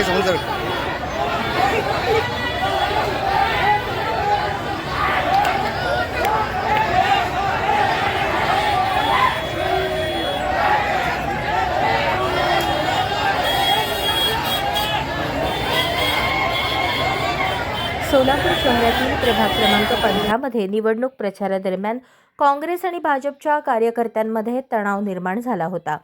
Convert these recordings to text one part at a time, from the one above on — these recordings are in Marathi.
हे समुद्र सोलापूर शहरातील प्रभाग क्रमांक पंधरामध्ये निवडणूक प्रचारादरम्यान काँग्रेस आणि भाजपच्या कार्यकर्त्यांमध्ये तणाव निर्माण झाला होता.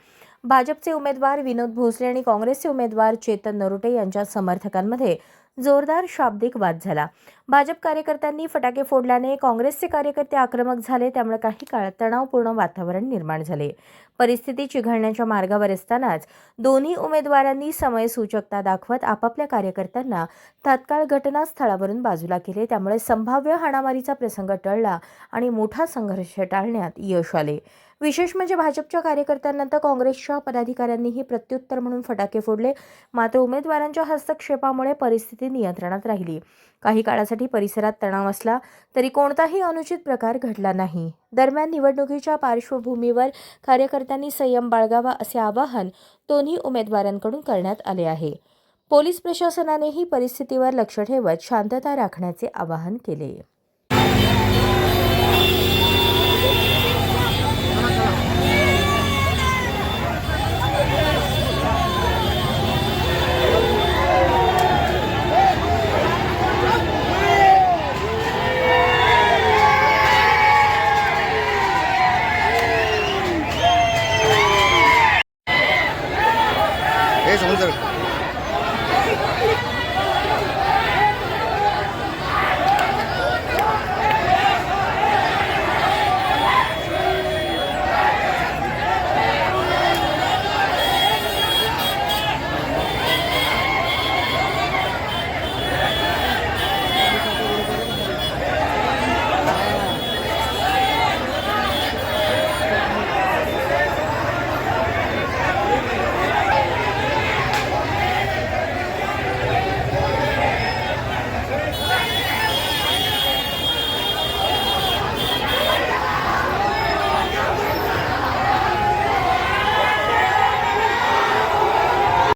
भाजपचे उमेदवार विनोद भोसले आणि काँग्रेसचे उमेदवार चेतन नरोटे यांच्या समर्थकांमध्ये जोरदार शाब्दिक वाद झाला. भाजप कार्यकर्त्यांनी फटाके फोडल्याने काँग्रेसचे कार्यकर्ते आक्रमक झाले त्यामुळे काही काळ तणावपूर्ण वातावरण निर्माण झाले. परिस्थिती चिघळण्याच्या मार्गावर असतानाच दोन्ही उमेदवारांनी समयसूचकता दाखवत आपापल्या कार्यकर्त्यांना तात्काळ घटनास्थळावरून बाजूला केले. त्यामुळे संभाव्य हाणामारीचा प्रसंग टळला आणि मोठा संघर्ष टाळण्यात यश आले. विशेष म्हणजे भाजपच्या कार्यकर्त्यांनंतर काँग्रेसच्या पदाधिकाऱ्यांनीही प्रत्युत्तर म्हणून फटाके फोडले. मात्र उमेदवारांच्या हस्तक्षेपामुळे परिस्थिती नियंत्रणात राहिली. काही काळासाठी परिसरात तणाव असला तरी कोणताही अनुचित प्रकार घडला नाही. दरम्यान निवडणुकीच्या पार्श्वभूमीवर कार्यकर्त्यांनी संयम बाळगावा असे आवाहन दोन्ही उमेदवारांकडून करण्यात आले आहे. पोलीस प्रशासनानेही परिस्थितीवर लक्ष ठेवत शांतता राखण्याचे आवाहन केले. 怎么回事？